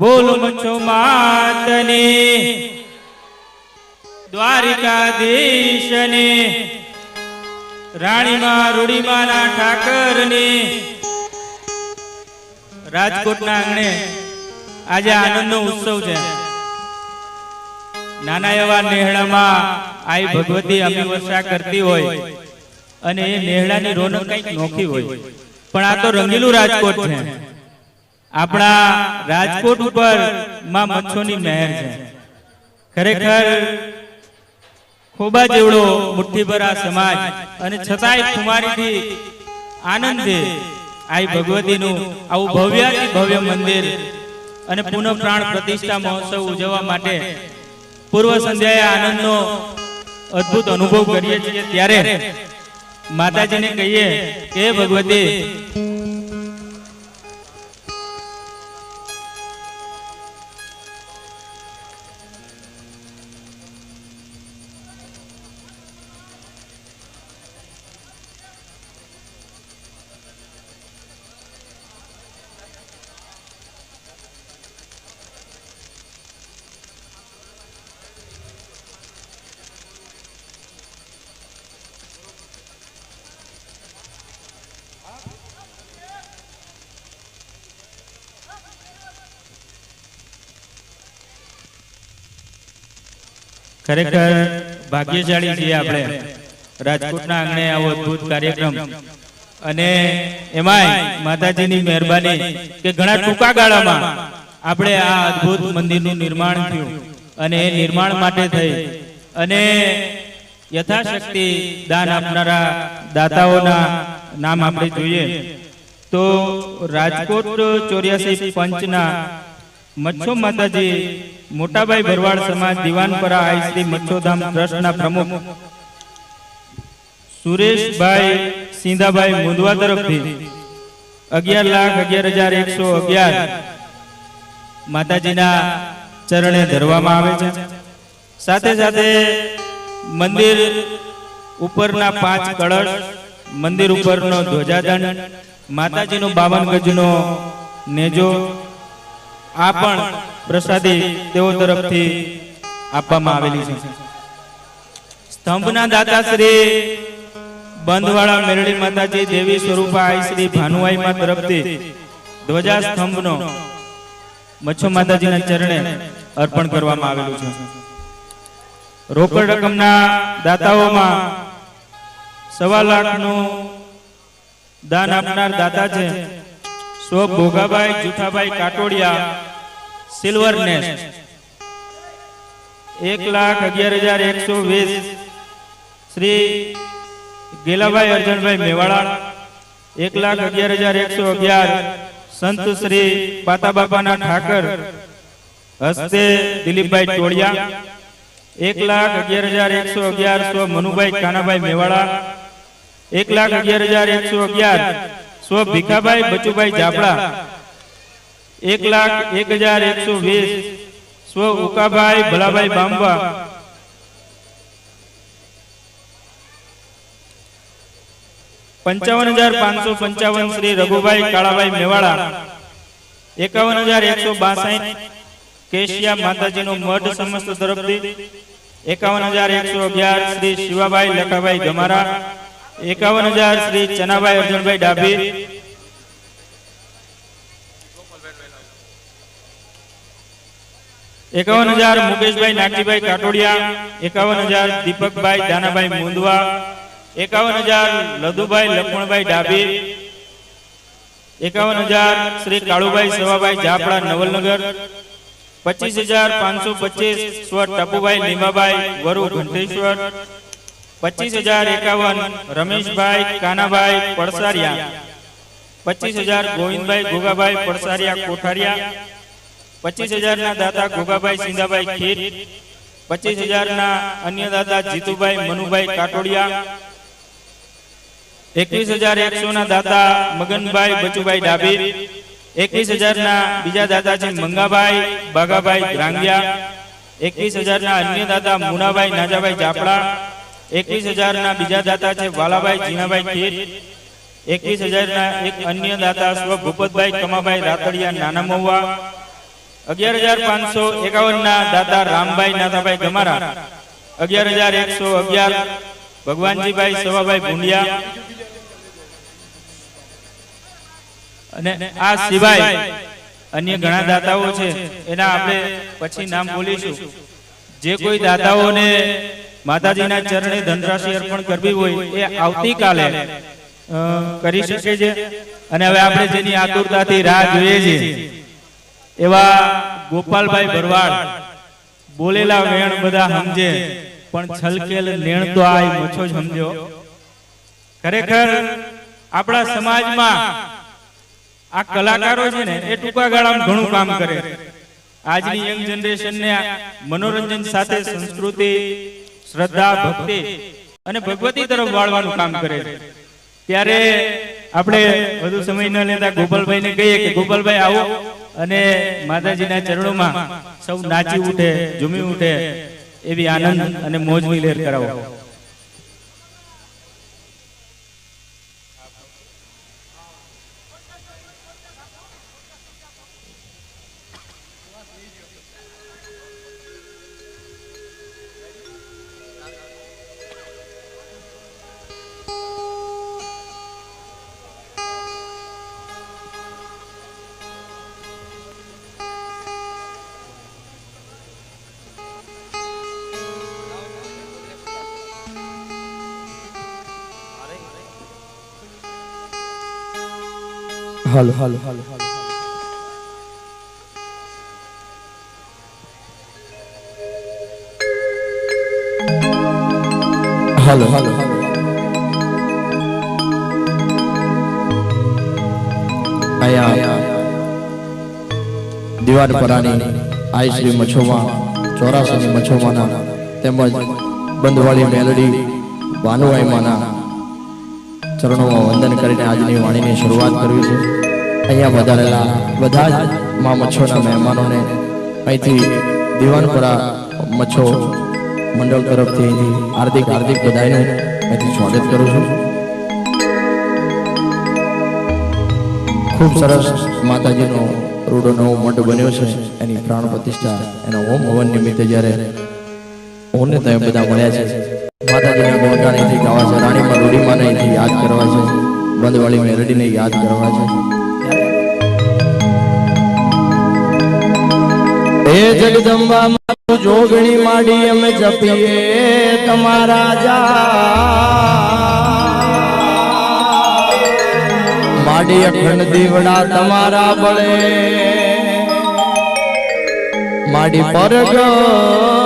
બોલ મચ્છો માતની, દ્વારિકાધીશની, રાણીમાં રૂડીમાના ઠાકરની. રાજકોટના આંગણે આજે આનંદનો ઉત્સવ છે. નાના એવા નેહડામાં આઈ ભગવતી અમી કરતી હોય અને એ નેહડાની રોનક કંઈક નોખી હોય. પણ આ તો રંગીલું રાજકોટ છે. આપણા રાજકોટ ઉપરમાં મચ્છોની મહેર છે. ખરેખર ખોબા જેવડો મુઠ્ઠીભરા સમાજ અને છતાંય કુમારીથી આનંદે આઈ ભગવતીનું આવું ભવ્યાથી ભવ્ય મંદિર અને પુનઃ પ્રાણ પ્રતિષ્ઠા મહોત્સવ ઉજવવા માટે પૂર્વ સંધ્યાએ આનંદનો અદ્ભુત અનુભવ કરીએ છીએ. ત્યારે માતાજીને કહીએ કે ભગવતી ખરેખર ભાગ્યશાળી છીએ આપણે. રાજકોટના આંગણે આવો અદ્ભુત કાર્યક્રમ. અને એમાંય માતાજીની મહેરબાની કે ઘણા ટૂંકા ગાળામાં આપણે આ અદ્ભુત મંદિરનું નિર્માણ થયું અને એ નિર્માણ માટે થઈ. અને યથાશક્તિ દાન આપનારા દાતાઓના નામ આપણે જોઈએ. તો રાજકોટ ચોર્યાસી પંચના મચ્છો માતાજી, મોટાભાઈ ભરવાડ સમાજ, દિવાનપરા આઈ શ્રી મચ્છોધામ ટ્રસ્ટના પ્રમુખ સુરેશભાઈ સિંધાભાઈ મુંદવા તરફથી અગિયાર લાખ અગિયાર હજાર એકસો અગિયાર માતાજીના ચરણે ધરવામાં આવે છે. સાથે સાથે મંદિર ઉપરના પાંચ કળશ, મંદિર ઉપરનો ધ્વજાદંડ, માતાજીનો બાવન ગજનો નેજો આ પણ પ્રસાદી તેઓ તરફથી આપવામાં આવેલી છે. સ્તંભના દાતા શ્રી બંધવાળા મેરડી માતાજી દેવી સ્વરૂપા આઈ શ્રી ભાનુઆઈ માં તરફથી ધ્વજા સ્તંભનો મચ્છો માતાજીના ચરણે અર્પણ કરવામાં આવેલું છે. રોકડ રકમના દાતાઓમાં સવા લાખનું દાન આપનાર દાતા છે. સ્વ ભોગાભાઈ જુઠાભાઈ કાટોડિયા સિલ્વર નેસ્ટ એક લાખ અગિયાર હજાર એકસો વીસ. શ્રી ગેલાભાઈ અર્જનભાઈ મેવાડા. એક લાખ અગિયાર હજાર એકસો અગિયાર. સંત શ્રી પાતાબાપાના ઠાકર. હસ્તે દિલીપભાઈ ટોળિયા. એક લાખ અગિયાર હજાર એકસો અગિયાર સ્વ મનુભાઈ કાનાભાઈ મેવાડા. એક લાખ અગિયાર હજાર એકસો અગિયાર સ્વ ભીખાભાઈ બચુભાઈ જાપડા. એક લાખ એક હજાર એકસો વીસ. સ્વ ઉકાભાઈ ભલાભાઈ બાંબા. પંચાવન હજાર પાંચસો પંચાવન શ્રી રઘુભાઈ કાળાભાઈ મેવાડા. એકાવન હજાર એકસો બાસઠ. કેશિયા માતાજીનો મઢ સમસ્ત તરફથી. એકાવન હજાર એકસો અગિયાર શ્રી શિવાભાઈ લખાભાઈ ગમારા. એકાવન હજાર શ્રી ચનાભાઈ અર્જુનભાઈ ડાભી. એકાવન હજાર મુકેશભાઈ નાગજીભાઈ કાટોડિયા, એકાવન હજાર દીપકભાઈ દાનાભાઈ મુંદવા, એકાવન હજાર લધુભાઈ લક્ષ્મણભાઈ ડાભી, એકાવન હજાર શ્રી કાળુભાઈ સવાભાઈ જાપડા નવલનગર, પચીસ હજાર પાંચસો પચીસ સ્વ ટપુભાઈ લીમાભાઈ વરુ ઘંટેશ્વર, પચીસ હજાર એકાવન રમેશભાઈ કાનાભાઈ પડસારિયા, પચીસ હજાર ગોવિંદભાઈ ગોગાભાઈ પડસારિયા કોઠારિયા પચીસ હજારના દાતા ગોગાભાઈ સિંધાભાઈ ખીર, પચીસ હજારના અન્ય દાતા જીતુભાઈ મનુભાઈ કાટોડિયા, એકવીસ હજાર એકસો ના દાતા મગનભાઈ બચુભાઈ ડાભી એકવીસ હજારના બીજા દાતા છે મંગાભાઈ બાગાભાઈ ગ્રાંગિયા એકવીસ હજાર ના અન્ય દાતા મુનાભાઈ નાજાભાઈ જાપડા એકવીસ હજારના બીજા દાતા છે વાલાભાઈ જીનાભાઈ ખીર, એકવીસ હજારના એક અન્ય દાતા સ્વ ભૂપતભાઈ કમાભાઈ રાતડિયા નાના મહુવા અગિયાર હજાર પાંચસો એકાવન ના રામભાઈ નાથાભાઈ ગમારા. અગિયાર હજાર એકસો અગિયાર ભગવાનજીભાઈ સવાભાઈ ભુંડિયા. અને આ સિવાય અન્ય ઘણા દાતાઓ છે, એના આપણે પછી નામ બોલીશું. જે કોઈ દાતાઓને માતાજીના ચરણે ધનરાશિ અર્પણ કરવી હોય, એ આવતીકાલે કરી શકે છે. અને હવે આપણે જેની આતુરતાથી રાહ જોઈએ છીએ એવા ગોપાલભાઈ ભરવાડ બોલેલા વેણ બધા સમજે પણ છલકેલ નેણ તો આ ઓછો જ સમજો ખરેખર આપણા સમાજમાં આ કલાકારો છે ને એ ટૂંકા ગાળામાં ઘણું કામ કરે. આજની યંગ જનરેશનને મનોરંજન સાથે સંસ્કૃતિ શ્રદ્ધા ભક્તિ અને ભગવતી તરફ વાળવાનું કામ કરે છે. ત્યારે આપણે વધુ સમય ન લેતા ગોપાલભાઈને કહીએ કે ગોપાલભાઈ આવો. અને માતાજીના ચરણોમાં સૌ નાચી ઉઠે ઝૂમી ઉઠે. એવી આનંદ અને મોજની લહેર કરાવો. હાલો હાલો. હાલો હાલો હાલો. અહીંયા દિવાલ પરાની આઈ શ્રી મછોમાં ચોરાસીની મછોમાના તેમજ બંધવાળી મેલડી ભાનુઆઈમાના ચરણોમાં વંદન કરીને આજની વાણીની શરૂઆત કરવી છે. અહીંયા વધારેલા બધા જ મા મચ્છોના મહેમાનોને અહીંથી દિવાનપુરા મચ્છો મંડળ તરફથી અહીંથી હાર્દિક હાર્દિક બધાને અહીંથી સ્વાગત કરું છું. ખૂબ સરસ માતાજીનો રૂડો નવો મઠ બન્યો છે. એની પ્રાણ પ્રતિષ્ઠા, એના હોમ હવન નિમિત્તે જ્યારે ઓને તમે બધા મળ્યા છે. માતાજીના ગુણગાન અહીંથી ગાવા છે. રાણીમાં રૂડીમાં અહીંથી યાદ કરવા છે. બંધવાળી રડીને યાદ કરવા છે. એ જગદંબા મારું જોગણી માડી અમે જપીએ તમારા જા. માડી અખંડ દીવડા તમારા બળે. માડી પરગટયા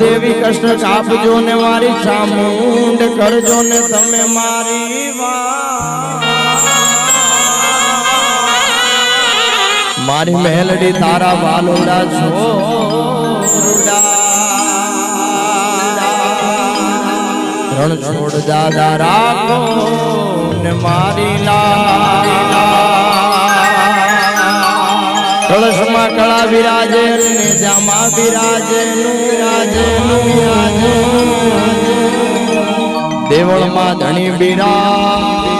પોયા કૃષ્ણ કાપજો ને મારી ચામુંડ કરજો ને તમે મારી મારી મહેલડી તારા વાલોડા છો રણ દાદા રાખો ને મારી કળશમાં બિરાજે ને જામા બિરાજે નું રાજે નું દેવળમાં ધણી બિરાજે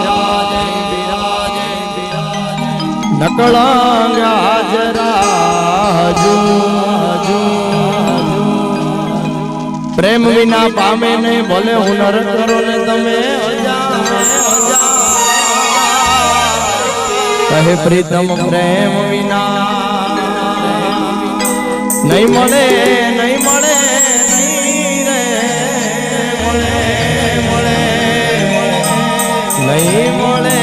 હાજરાજુ, પ્રેમ વિના પામે નહીં ભલે હુનર કરો ને તમે કહે પ્રીતમ પ્રેમ વિના નહીં મળે નહીં મળે નહીં રે મળે મળે નહીં મળે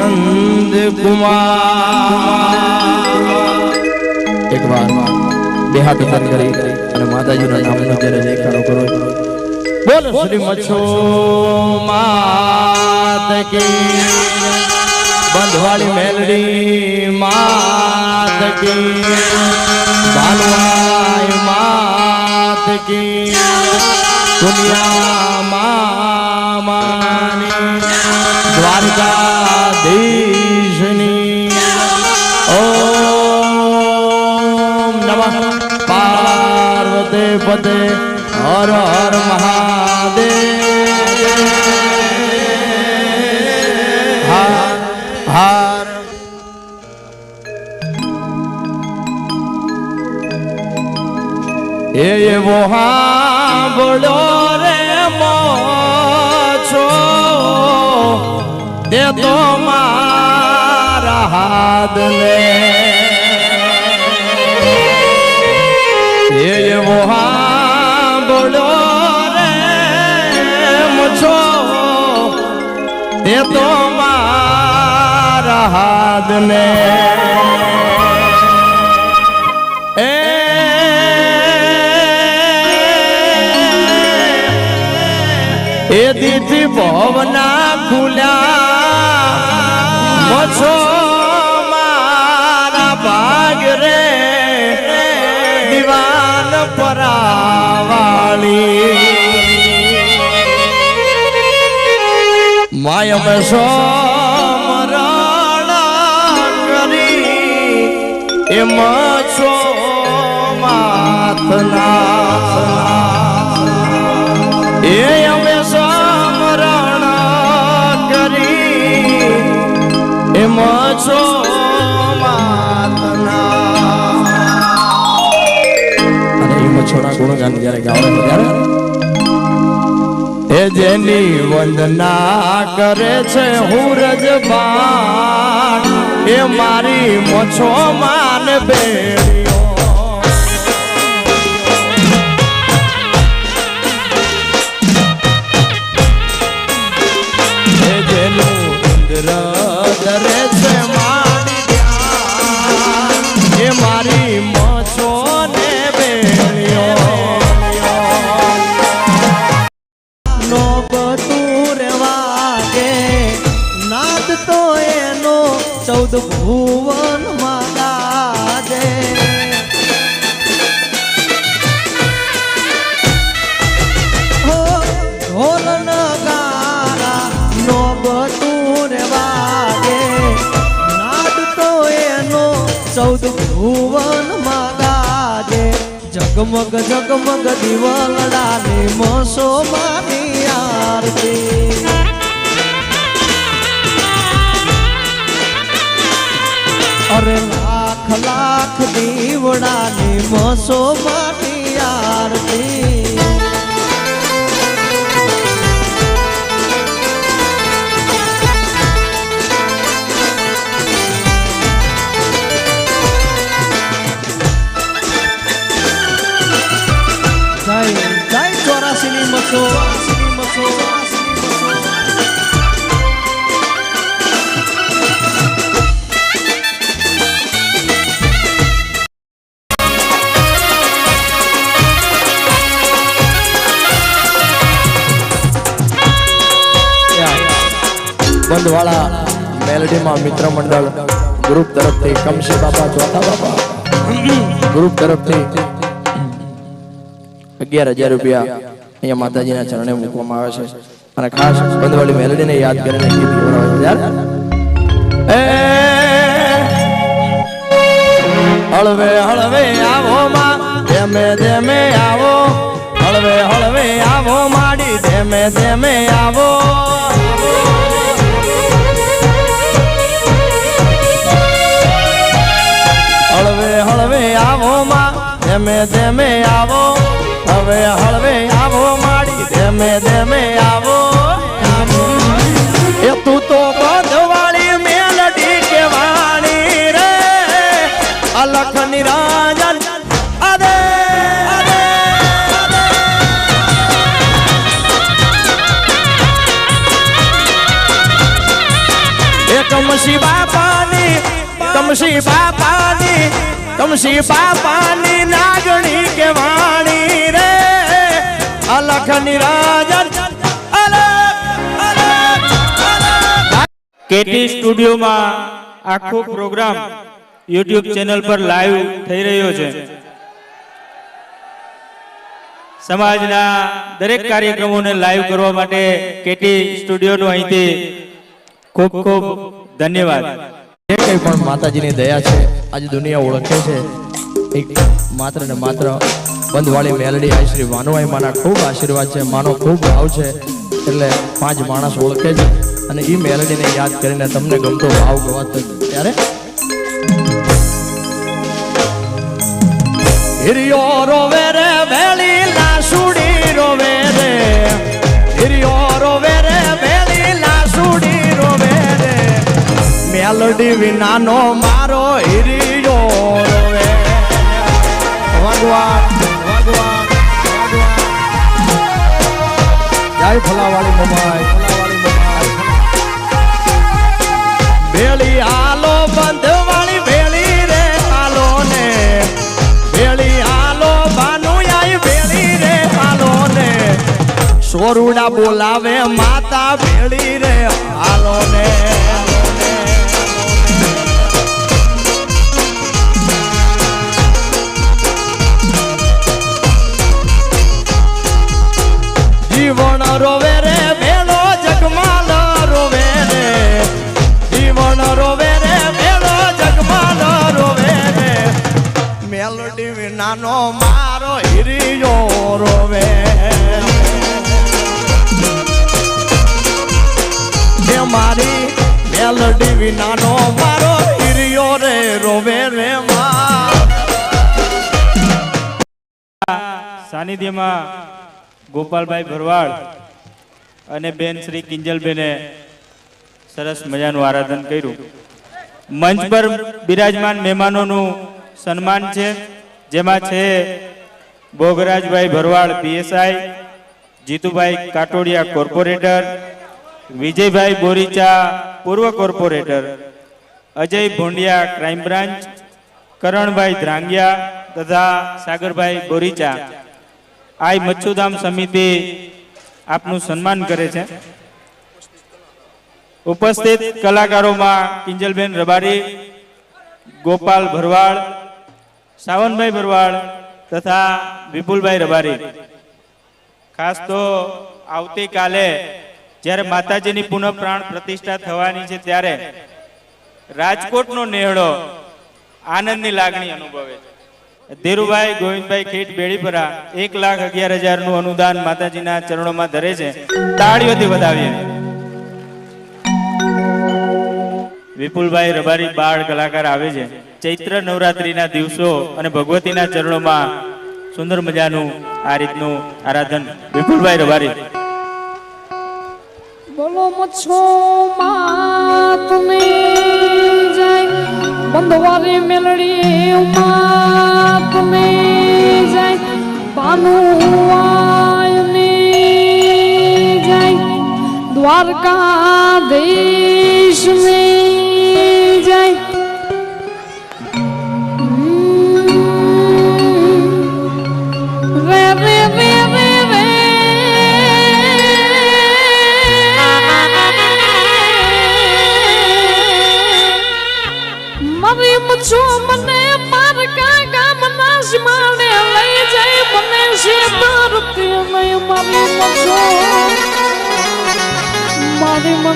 નંદ કુમાર એક વાર બે હાથ ઉપર કરી અને માતાજીના નામનો જ્યારે જયકારો કરો બોલ શ્રી મચ્છો માત કી બંધવાળી મેલડી માત કી. બાલવાય માત કી. દુનિયા મામાની દ્વારકાધીશની. ઓમ નમઃ. પાર્વતે પતે હર હર મહાદેવ. એવો હાંભળ્યો રે મોછો. દે તો મારા હાથને. એવો હાંભળ્યો રે મોછો. દે તો મારા હાથને. દીથી ભવના ખુલ્યા. મછો મારા ભાગ રે, દિવાન પરાવાળી. માયમ સો કરી, એ મછો માથના એ મછોના ગુણગાન જ્યારે ગાવે છે ત્યારે? એ જેની વંદના કરે છે હુરજ બાણ એ મારી મછો માન બેડીઓ. બંધવાળા મેલડીમાં મિત્ર મંડળ ગ્રુપ તરફથી કમશી બાપા, ચોથા બાપા. ગ્રુપ તરફથી અગિયાર હજાર રૂપિયા અહીંયા માતાજીના ચરણે મૂકવામાં આવે છે. અને ખાસ બંધવાળી મેલડીને યાદ કરીને ગીત ગવડાવે હળવે હળવે, આવો માં, ધેમે ધેમે આવો. હળવે હળવે, આવો માડી, ધેમે ધેમે આવો. ધેમે ધેમે આવો, હવે હળવે આવો માડી ધેમે ધેમે આવો. એ તું તો બંધવાળી મેલડી કેવાણી રે, અલખ નિરાજન, અરે અરે એ બાપાની કમસી બાપાની કમસી બાપાની નાગણી કે વાણી રે? અલખ નિરાજન કેટી સ્ટુડિયોમાં આખો પ્રોગ્રામ યુટ્યુબ ચેનલ પર લાઈવ થઈ રહ્યો છે. સમાજના દરેક કાર્યક્રમોને લાઈવ કરવા માટે કેટી સ્ટુડિયોનો અહીંથી ખૂબ ખૂબ ધન્યવાદ. જે પણ માતાજીની દયા છે, આજે દુનિયા ઓળખે છે. એક માત્ર ને માત્ર બંધવાળી મેલડી આ શ્રી વાનુભાઈ માના ખૂબ આશીર્વાદ છે, માનો ખૂબ ભાવ છે, એટલે પાંચ માણસ ઓળખે છે. અને એ મેલડીને યાદ કરીને તમને ગમતો ભાવ ગવાતો ત્યારે? હિરિયો રોવે રે વેલી મેલડી વિનાનો મારો હિરિયો રોવે. ભગવાન ભગવાન જય ફલાવાળી મમાઈ ફલાવાળી મમાઈ ભેળી આલો બંધવાળી ભેળી રે હાલો ને સોરુડા બોલાવે માતા ભેળી રે હાલો ને મેલડી મારો હિરિયો રોવે. એ મારી મેલડી વિનાનો મારો હિરિયો રે રોવે રે સાનિધ્યમાં ગોપાલભાઈ ભરવાડ અને બેન શ્રી કિંજલબેને સરસ મજાનું આરાધન કર્યું. મંચ પર બિરાજમાન મહેમાનોનું સન્માન છે. જેમાં છે ભોગરાજભાઈ ભરવાડ, પીએસઆઈ, જીતુભાઈ કાટોડિયા કોર્પોરેટર, વિજયભાઈ બોરીચા, પૂર્વ corporator, Ajay Bhondiya crime branch, Karanbhai Dhrangiya તથા સાગરભાઈ બોરીચા. આઈ મચ્છુધામ સમિતિ આપનું સન્માન કરે છે. ઉપસ્થિત કલાકારોમાં કિંજલબેન રબારી, ગોપાલ ભરવાડ સાવનભાઈ ભરવાડ તથા વિપુલભાઈ રબારી. ખાસ તો આવતીકાલે જ્યારે માતાજીની પુનઃ પ્રાણ પ્રતિષ્ઠા થવાની છે ત્યારે રાજકોટનો નેહડો આનંદની લાગણી અનુભવે ધીરુભાઈ ગોવિંદભાઈ ખેટ બેડીપરા એક લાખ અગિયાર હજારનું અનુદાન માતાજીના ચરણોમાં ધરે છે. તાળીઓથી વધાવીએ. વિપુલભાઈ રબારી બાળ કલાકાર આવે છે. ચૈત્ર નવરાત્રિના દિવસો અને ભગવતીના ચરણોમાં સુંદર મજાનું આ રીતનું આરાધન વિપુલભાઈ રબારી. બોલો મચ્છો માં બંધવારી મેલડી માં દ્વારકા દેશ ને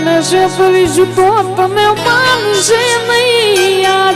મને છે ફરી જૂતો તને માનશે નહીં આ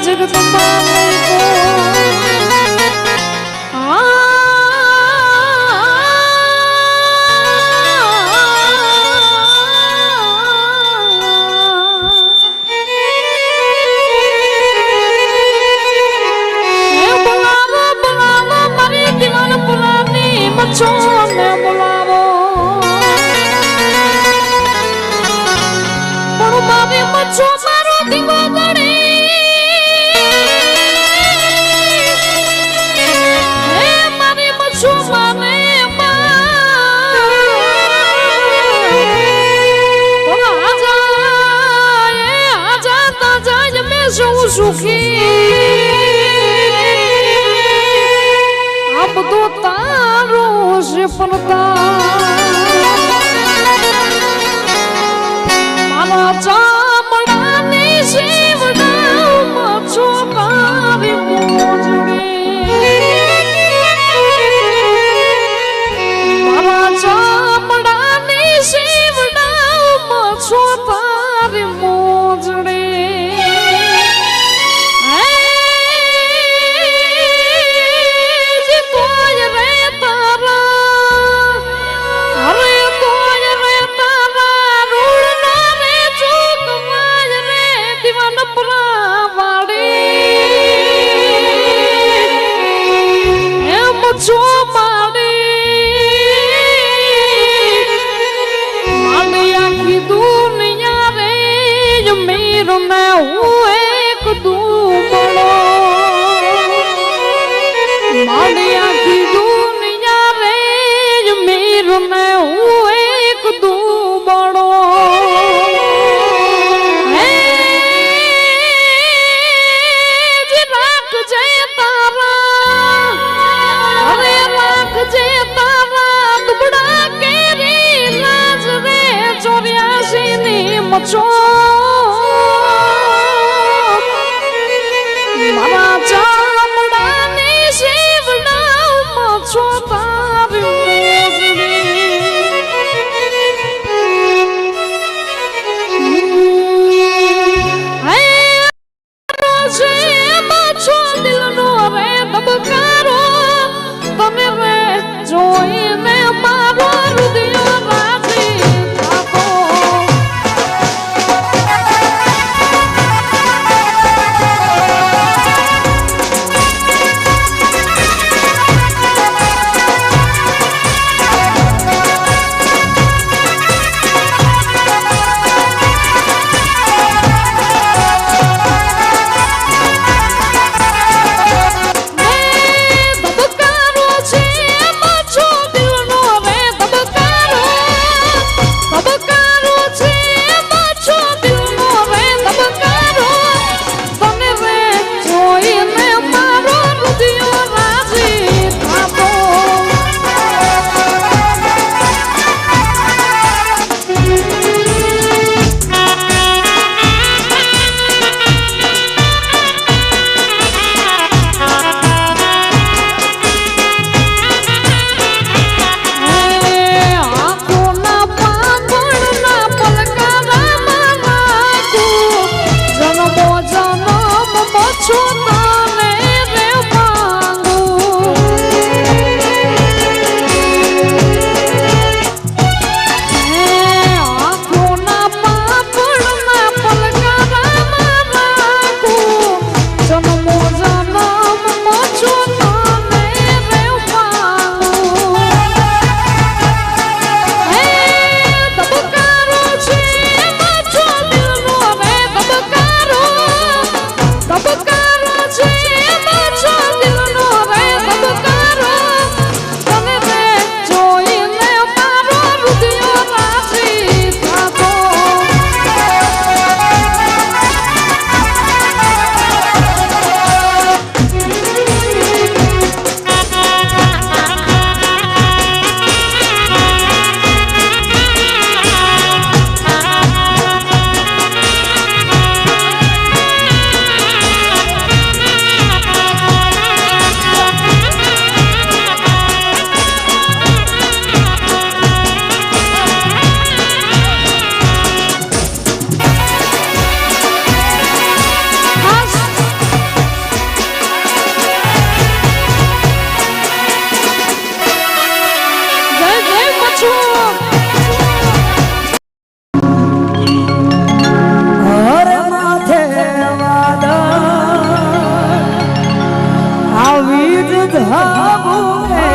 હબુએ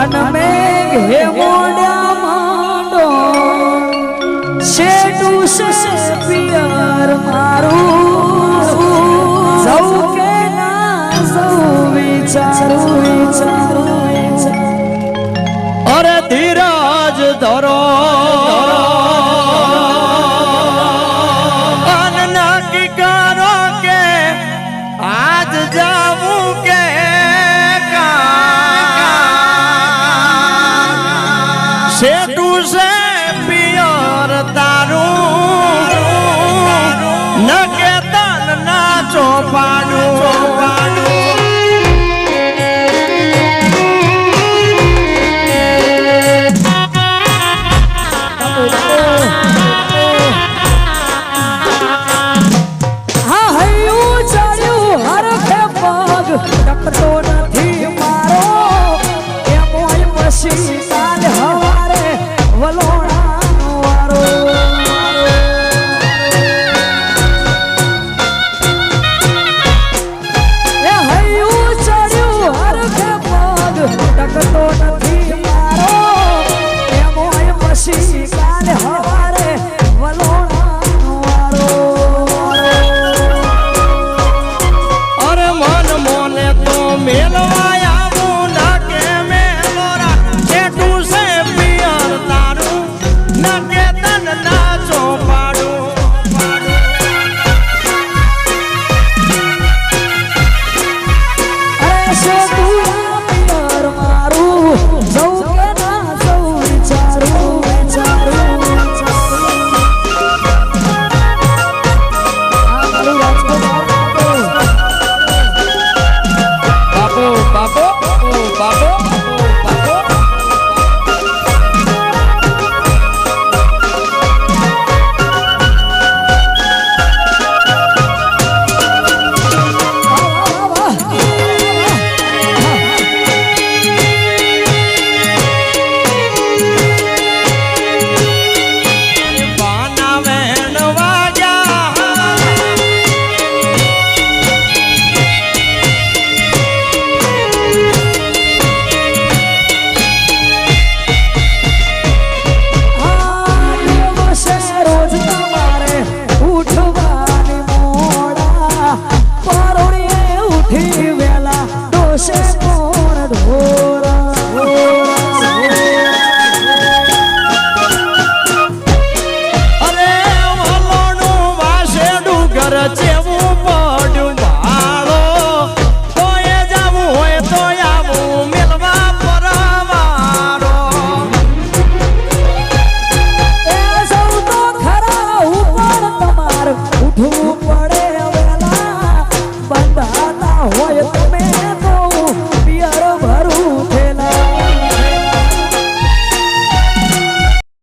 અનમે ઘે મોડા માંડો. શેટુ સસ પિયર મારું. સૌ કે ના સૌ વિચારું વિચારું. અરે